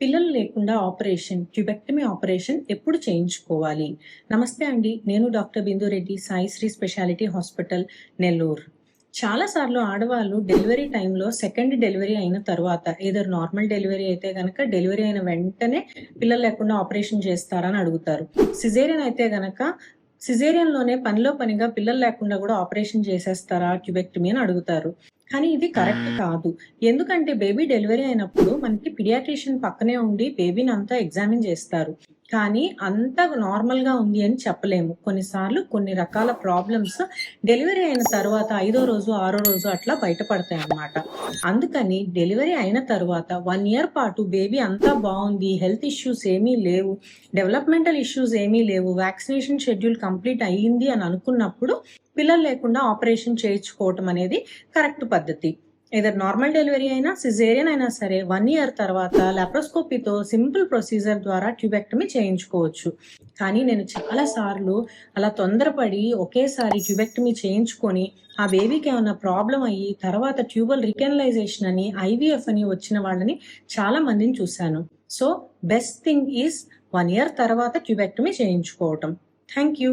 పిల్లలు లేకుండా operation tubectomy operation ఎప్పుడు చేయించుకోవాలి? నమస్తే అండి నేను doctor Bindu Reddy Sai Sri speciality hospital Nellore. చాలాసార్లు ఆడవాళ్ళు డెలివరీ టైంలో సెకండ్ డెలివరీ అయిన తర్వాత ఏదో నార్మల్ డెలివరీ అయితే గనక డెలివరీ అయిన వెంటనే పిల్లలు లేకుండా ఆపరేషన్ చేస్తారని అడుగుతారు. సిజేరియన్ అయితే గనక సిజేరియన్లోనే పనిలో పనిగా పిల్లలు లేకుండా కూడా ఆపరేషన్ చేసేస్తారా ట్యూబెక్టమీ అని అడుగుతారు. కానీ ఇది కరెక్ట్ కాదు. ఎందుకంటే బేబీ డెలివరీ అయినప్పుడు మనకి పిడియాట్రిషియన్ పక్కనే ఉండి బేబీని అంతా ఎగ్జామిన్ చేస్తారు. కానీ అంత నార్మల్గా ఉంది అని చెప్పలేము. కొన్నిసార్లు కొన్ని రకాల ప్రాబ్లమ్స్ డెలివరీ అయిన తర్వాత ఐదో రోజు ఆరో రోజు అట్లా బయటపడతాయి అన్నమాట. అందుకని డెలివరీ అయిన తర్వాత వన్ ఇయర్ పాటు బేబీ అంతా బాగుంది హెల్త్ ఇష్యూస్ ఏమీ లేవు డెవలప్మెంటల్ ఇష్యూస్ ఏమీ లేవు వ్యాక్సినేషన్ షెడ్యూల్ కంప్లీట్ అయ్యింది అని అనుకున్నప్పుడు పిల్లలు లేకుండా ఆపరేషన్ చేయించుకోవటం అనేది కరెక్ట్ పద్ధతి. ఏదర్ నార్మల్ డెలివరీ అయినా సిజేరియన్ అయినా సరే వన్ ఇయర్ తర్వాత లాప్రోస్కోపీతో సింపుల్ ప్రొసీజర్ ద్వారా ట్యూబెక్టమీ చేయించుకోవచ్చు. కానీ నేను చాలా సార్లు అలా తొందరపడి ఒకేసారి ట్యూబెక్టమీ చేయించుకొని ఆ బేబీకి ఏమైనా ప్రాబ్లం అయ్యి తర్వాత ట్యూబల్ రికెనలైజేషన్ అని ఐవీఎఫ్ అని వచ్చిన వాళ్ళని చాలా మందిని చూశాను. So best thing is one year తర్వాత ట్యూబెక్టమీ చేయించుకోవటం. Thank you